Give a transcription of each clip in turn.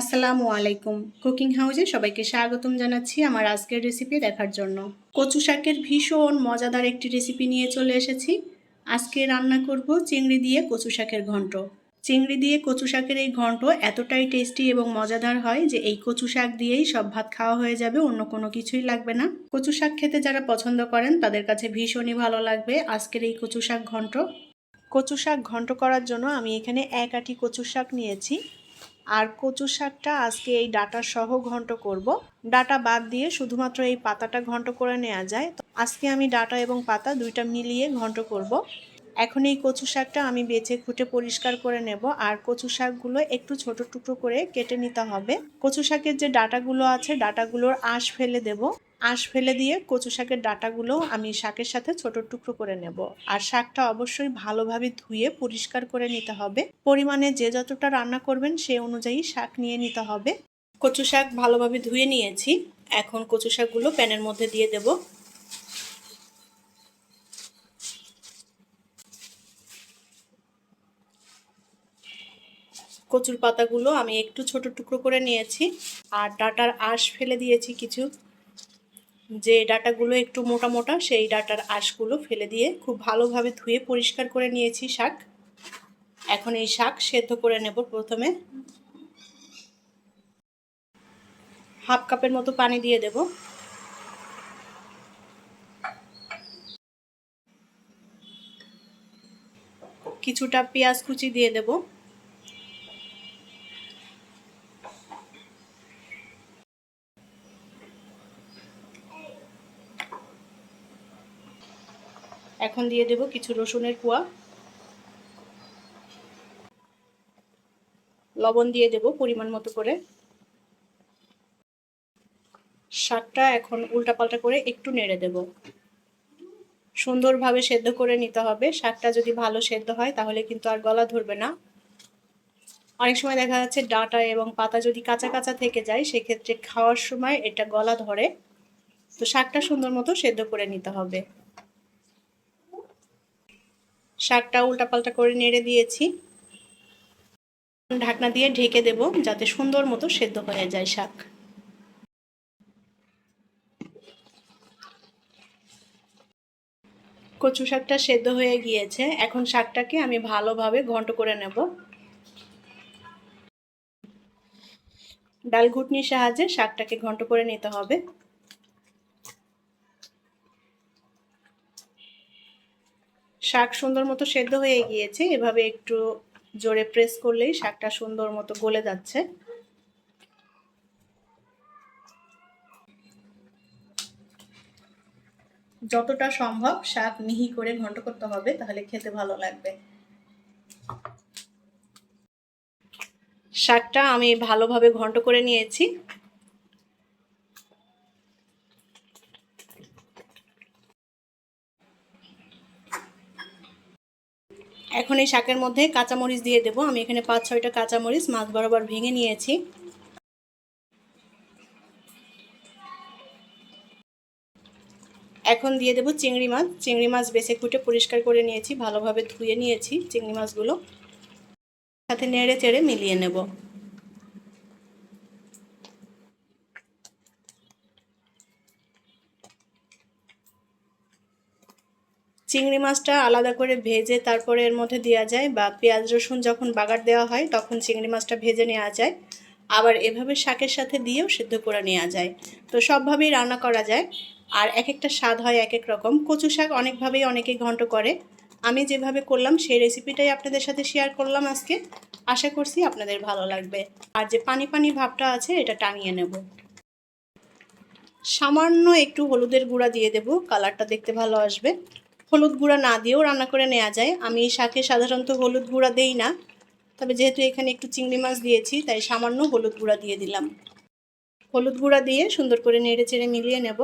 আসসালামু আলাইকুম। কুকিং হাউসে সবাইকে স্বাগতম জানাচ্ছি আমার আজকের রেসিপি দেখার জন্য। কচু শাকের ভীষণ মজাদার একটি রেসিপি নিয়ে চলে এসেছি। আজকে রান্না করব চিংড়ি দিয়ে কচু শাকের ঘন্ট। চিংড়ি দিয়ে কচু শাকের এই ঘন্ট এতটাই টেস্টি এবং মজাদার হয় যে এই কচু শাক দিয়েই সব ভাত খাওয়া হয়ে যাবে, অন্য কোনো কিছুই লাগবে না। কচু শাক খেতে যারা পছন্দ করেন, তাদের কাছে ভীষণই ভালো লাগবে আজকের এই কচু শাক ঘন্ট। কচু শাক ঘন্ট করার জন্য আমি এখানে এক আটি কচু শাক নিয়েছি। আর কচু শাকটা আজকে এই ডাটা সহ ঘন্ট করব। ডাটা বাদ দিয়ে শুধুমাত্র এই পাতাটা ঘন্ট করে নেওয়া যায় তো আজকে আমি ডাটা এবং পাতা দুইটা মিলিয়ে ঘন্ট করব। এখন এই কচু শাকটা আমি বেছে খুঁটে পরিষ্কার করে নেব আর কচু শাকগুলো একটু ছোট টুকরো করে কেটে নিতে হবে কচু শাকের যে ডাটাগুলো আছে, ডাটাগুলোর আঁশ ফেলে দেব আঁশ ফেলে দিয়ে কচু শাকের ডাটাগুলো আমি শাকের সাথে ছোট টুকরো করে নেব। আর শাকটা অবশ্যই ভালোভাবে ধুয়ে পরিষ্কার করে নিতে হবে। পরিমাণে যে যতটা রান্না করবেন সে অনুযায়ী শাক নিয়ে নিতে হবে। কচু শাক ভালোভাবে ধুয়ে নিয়েছি। এখন কচু শাকগুলো প্যানের মধ্যে দিয়ে দেব। কচুর পাতাগুলো আমি একটু ছোট টুকরো করে নিয়েছি। আর ডাটার আঁশ ফেলে দিয়েছি কিছু। যে ডাটাগুলো একটু মোটা মোটা, সেই ডাটার আঁশগুলো ফেলে দিয়ে খুব ভালোভাবে ধুয়ে পরিষ্কার করে নিয়েছি শাক। এখন এই শাক সেদ্ধ করে নেব প্রথমে। হাফ কাপের মতো পানি দিয়ে দেব। কিছুটা পেঁয়াজ কুচি দিয়ে দেবো। এখন দিয়ে দেব কিছু রসুনের কুয়া। লবণ দিয়ে দেব পরিমাণ মতো করে। শাকটা এখন উল্টাপাল্টা করে একটু নেড়ে দেব। সুন্দরভাবে সেদ্ধ করে নিতে হবে। শাকটা যদি ভালো সেদ্ধ হয়, তাহলে কিন্তু আর গলা ধরবে না। অনেক সময় দেখা যাচ্ছে ডাটা এবং পাতা যদি কাঁচা কাঁচা থেকে যায়, সেক্ষেত্রে খাওয়ার সময় এটা গলা ধরে। তো শাকটা সুন্দর মতো সেদ্ধ করে নিতে হবে। শাকটা উল্টাপাল্টা করে নেড়ে দিয়েছি। ঢাকনা দিয়ে ঢেকে দেব যাতে সুন্দর মতো সেদ্ধ হয়ে যায় শাক। কচু শাকটা সেদ্ধ হয়ে গিয়েছে। এখন শাকটাকে আমি ভালোভাবে ঘন্ট করে নেব। ডাল ঘুটনির সাহায্যে শাকটাকে ঘন্ট করে নিতে হবে। শাক সুন্দর মতো সেদ্ধ হয়ে গিয়েছে। এভাবে একটু জোরে প্রেস করলেই শাকটা সুন্দর মতো গলে যাচ্ছে। যতটা সম্ভব শাক মিহি করে ঘন্ট করতে হবে, তাহলে খেতে ভালো লাগবে। শাকটা আমি ভালোভাবে ঘন্ট করে নিয়েছি। এখন এই শাকের মধ্যে কাঁচামরিচ দিয়ে দেবো। আমি এখানে পাঁচ, ছয়টা কাঁচামরিচ মাছ বরাবর ভেঙে নিয়েছি। এখন দিয়ে দেবো চিংড়ি মাছ। চিংড়ি মাছ বেছে কুটে পরিষ্কার করে নিয়েছি, ভালোভাবে ধুয়ে নিয়েছি চিংড়ি মাছগুলো। সাথে নেড়ে চেড়ে মিলিয়ে নেব। চিংড়ি মাছটা আলাদা করে ভেজে তারপরে এর মধ্যে দেওয়া যায় বা পেঁয়াজ, রসুন যখন বাগার দেওয়া হয় তখন চিংড়ি মাছটা ভেজে নেওয়া যায়। আবার এভাবে শাকের সাথে দিয়েও সিদ্ধ করে নেওয়া যায়। তো সবভাবেই রান্না করা যায়। আর এক একটা স্বাদ হয় এক এক রকম। কচু শাক অনেকভাবেই অনেকেই ঘন্ট করে। আমি যেভাবে করলাম সেই রেসিপিটাই আপনাদের সাথে শেয়ার করলাম আজকে। আশা করছি আপনাদের ভালো লাগবে। আর যে পানি পানি ভাবটা আছে এটা টানিয়ে নেব। সামান্য একটু হলুদের গুঁড়া দিয়ে দেব। কালারটা দেখতে ভালো আসবে। হলুদ গুঁড়া না দিয়েও রান্না করে নেওয়া যায়। আমি শাকে সাধারণত হলুদ গুঁড়া দেই না। তবে যেহেতু এখানে একটু চিংড়ি মাছ দিয়েছি, তাই সামান্য হলুদ গুঁড়া দিয়ে দিলাম। হলুদ গুঁড়া দিয়ে সুন্দর করে নেড়ে চেড়ে মিলিয়ে নেব।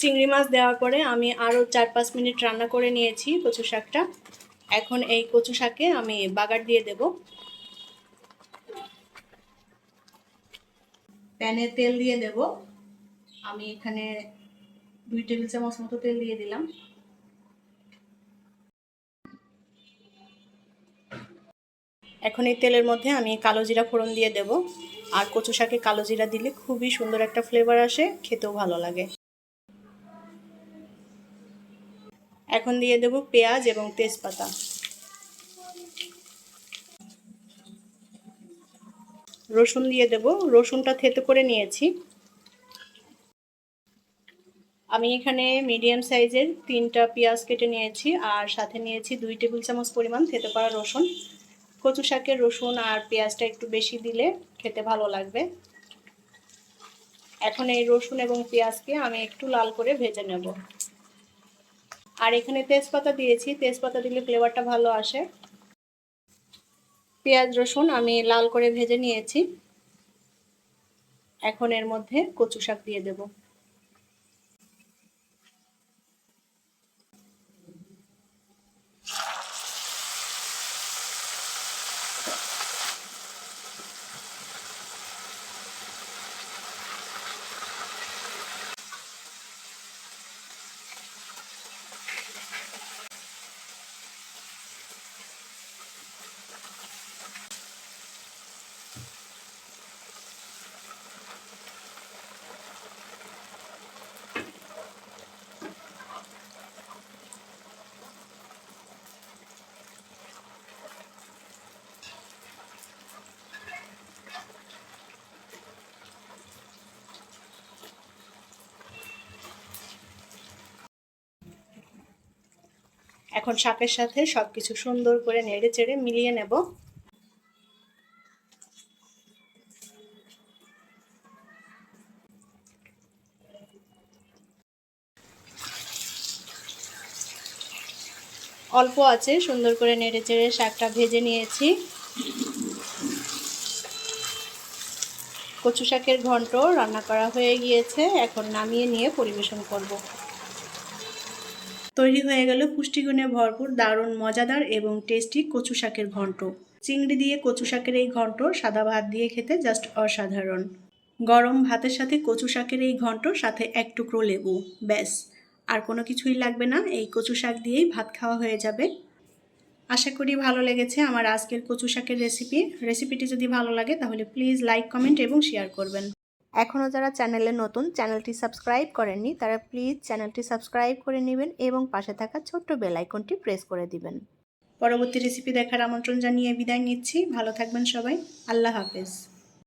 চিংড়ি মাছ দেওয়ার পরে আমি আরও চার পাঁচ মিনিট রান্না করে নিয়েছি কচু শাকটা। এখন এই কচু শাকে আমি বাগার দিয়ে দেব। প্যানে তেল দিয়ে দেব। আমি এখানে দুই টেবিল চামচ মতো তেল দিয়ে দিলাম। এখন এই তেলের মধ্যে আমি কালো জিরা ফোড়ন দিয়ে দেব। আর কচু শাকে কালো জিরা দিলে খুবই সুন্দর একটা ফ্লেভার আসে, খেতেও ভালো লাগে। এখন দিয়ে দেব পেঁয়াজ এবং তেজপাতা। রসুন দিয়ে দেব। রসুনটা থেতো করে নিয়েছি। আমি এখানে মিডিয়াম সাইজের তিনটা পেঁয়াজ কেটে নিয়েছি আর সাথে নিয়েছি দুই টেবিল চামচ পরিমাণ থেতো করা রসুন। কচু শাকের রসুন আর পেঁয়াজটা একটু বেশি দিলে খেতে ভালো লাগবে। এখন এই রসুন এবং পেঁয়াজকে আমি একটু লাল করে ভেজে নেব। আর এখানে তেজপাতা দিয়েছি। তেজপাতা দিলে ফ্লেভারটা ভালো আসে। পেঁয়াজ, রসুন আমি লাল করে ভেজে নিয়েছি। এখন এর মধ্যে কচু শাক দিয়ে দেব। এখন শাকের সাথে সব কিছু সুন্দর করে নেড়ে চেড়ে মিলিয়ে নেব। অল্প আছে, সুন্দর করে নেড়ে চেড়ে শাকটা ভেজে নিয়েছি। কচু শাকের ঘন্ট রান্না করা হয়ে গিয়েছে, এখন নামিয়ে নিয়ে পরিবেশন করব। তৈরি হয়ে গেল পুষ্টিগুণে ভরপুর, দারুণ, মজাদার এবং টেস্টি কচু শাকের ঘন্ট। চিংড়ি দিয়ে কচু শাকের এই ঘন্ট সাদা ভাত দিয়ে খেতে জাস্ট অসাধারণ। গরম ভাতের সাথে কচু শাকের এই ঘন্ট সাথে এক টুকরো লেবু, ব্যাস। আর কোনো কিছুই লাগবে না, এই কচু শাক দিয়েই ভাত খাওয়া হয়ে যাবে। আশা করি ভালো লেগেছে আমার আজকের কচু শাকের রেসিপি রেসিপিটি যদি ভালো লাগে তাহলে প্লিজ লাইক কমেন্ট এবং শেয়ার করবেন। এখনও যারা চ্যানেলে নতুন, চ্যানেলটি সাবস্ক্রাইব করেননি, তারা প্লিজ চ্যানেলটি সাবস্ক্রাইব করে নেবেন এবং পাশে থাকা ছোট্ট বেলাইকনটি প্রেস করে দিবেন। পরবর্তী রেসিপি দেখার আমন্ত্রণ জানিয়ে বিদায় নিচ্ছি। ভালো থাকবেন সবাই। আল্লাহ হাফেজ।